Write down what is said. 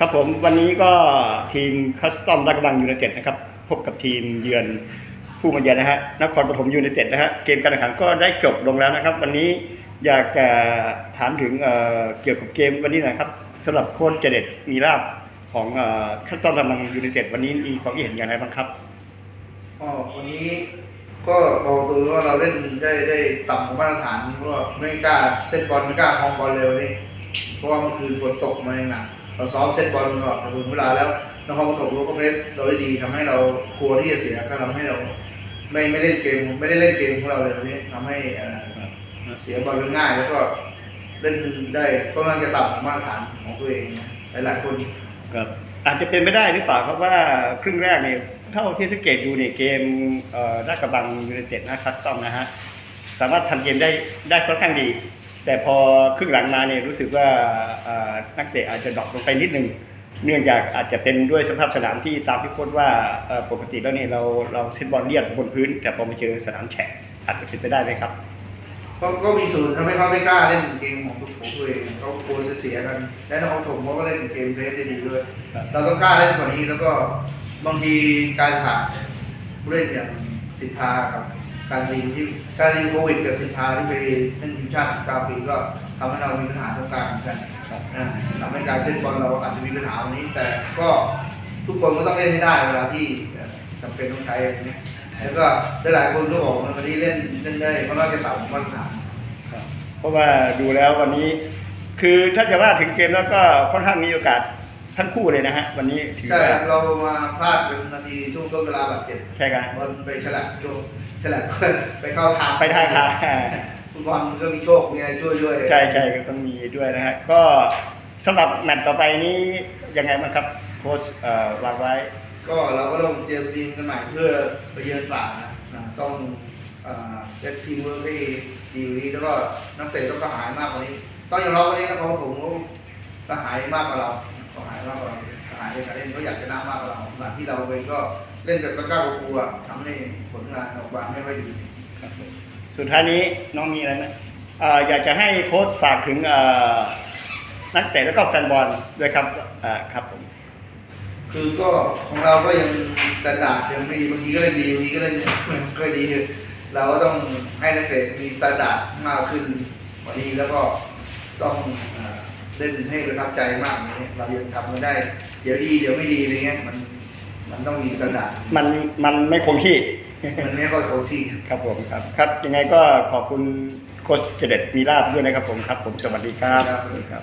ครับผมวันนี้ก็ทีมคัสตอมรักกำลังยูไนเต็ดนะครับพบกับทีมเยือนผู้มาเยือนนะฮะนครปฐมยูไนเต็ดนะฮะเกมการแข่งขันก็ได้จบลงแล้วนะครับ วันนี้อยากจะถามถึงเเกี่ยวกับเกมวันนี้นะครับสำหรับโค้ชเจเด็ดมีลาบของคัสตอมรักกำลังยูไนเต็ดวันนี้มีความเห็นอย่างไรบ้างครับก็วันนี้ก็บอกตัวว่าเราเล่นได้ได้ต่ำกว่ามาตรฐานเพราะว่าไม่กล้าเซตบอลไม่กล้าคลองบอลเร็วนี่เพราะว่าเมื่อคืนฝนตกมาอย่างหนัก เราซ้อมเซตบอลตลอดถึงเวลาแล้วนครปฐมเราก็เพรสเราได้ดีทำให้เรากลัวที่จะเสียก็ทำให้เราไม่ไม่เล่นเกมไม่ได้เล่นเกมของเราเลยวันนี้ทำให้เสียบอลง่ายแล้วก็เล่นได้ค่อนข้าจะต่ำมาตรฐานของตัวเองหลายๆคนครับอาจจะเป็นไปได้หรือเปล่าครับว่าครึ่งแรกเนี่ยเท่าที่สังเกตดูเนี่ยเกมราชกระบังยูไนเต็ดนะคัสตอมนะฮะสามารถทำเกมได้ได้ค่อนข้างดี แต่พอครึ่งหลังมาเนี่ยรู้สึกว่าเอ่อนักเตะอาจจะดรอปลงไปนิดนึง เนื่องจากอาจจะเป็นด้วยสภาพสนามที่ตามที่โค้ชว่าเอ่อปกติแล้วเนี่ยเราเราเซตบอลเรียบบนพื้น แต่พอมาเจอสนามแฉะอาจจะเป็นไปได้ไหมครับก็ก็มีส่วนทำให้เขาไม่กล้าเล่นเกมของตัวของตัวเองเขากลัวจะเสียกัน และนครปฐมเขาก็เล่นเกมเพลสได้ดีด้วยครับเราต้องกล้าเล่นกว่านี้แล้วก็บางทีการขาดผู้เล่นอย่างสิทธากับ การรีที่การรีโควิดกับสิทธาที่ไปเล่นทีมชาติ19ปีก็ทำให้เรามีปัญหาตรงกลางเหมือนกันครับนะทำให้การเซตบอลเราอาจจะมีปัญหาวันนี้ แต่ก็ทุกคนก็ต้องเล่นให้ได้เวลาที่จำเป็นต้องใช้อย่างนี้แล้วก็หลายๆคนก็บอกว่าวันนี้เล่นเล่นได้เพราะเราจะสาวมาตรฐานครับเพราะว่าดูแล้ววันนี้ คือถ้าจะว่าถึงเกมแล้วก็ค่อนข้างมีโอกาส ทั้งคู่เลยนะฮะวันนี้ถือใช่ว่าครับเรามาพลาดเป็นนาทีช่วงต้นเวลาบาดเจ็บใช่ครับบอลไปฉลับโจฉลับไปเข้าทางไปท่าทางฟุตบอลมันก็มีโชคมีอะไรช่วยด้วยใช่ใช่ก็ต้องมีด้วยนะฮะก็สำหรับแมตช์ต่อไปนี้ยังไงบ้างครับโค้ชเอ่อวางไว้ ก็เราก็ต้องเตรียมทีมกันใหม่เพื่อไปเยือนตราดนะนะต้องเอ่อเซตทีมเวิร์กให้ดีกว่านี้แล้วก็นักเตะต้องกระหายมากกว่านี้ ต้องยอมรับวันนี้นะเขาผมกระหายมากกว่าเรา เรากระหายในการเล่นเขาอยากชนะมากกว่าเราขณะที่เราเองก็เล่นแบบกล้าๆกลัวๆทำให้ผลงานออกมาไม่ค่อยดีครับสุดท้ายนี้น้องมีอะไรไหมอยากจะให้โค้ชฝากถึงนักเตะแล้วก็แฟนบอลด้วยครับครับผมคือก็ของเราก็ยังสแตนดาร์ดยังไม่ดีบางทีก็เล่นดีบางทีก็เล่นไม่ค่อยดีเราก็ต้องให้นักเตะมีสแตนดาร์ดมากขึ้นกว่านี้แล้วก็ต้อง เอ่อเล่นให้ประทับใจมากอย่างนี้เรายังทำไม่ได้ เดี๋ยวดีเดี๋ยวไม่ดีอะไรเงี้ยมัน มันต้องมีสแตนดาร์ดมันมันไม่คงที่ มันไม่ค่อยคงที่ครับผมครับ ครับยังไงก็ขอบคุณโค้ชเจเด็ดมีลาบด้วยนะครับผมครับ ผมสวัสดีครับ ครับครับ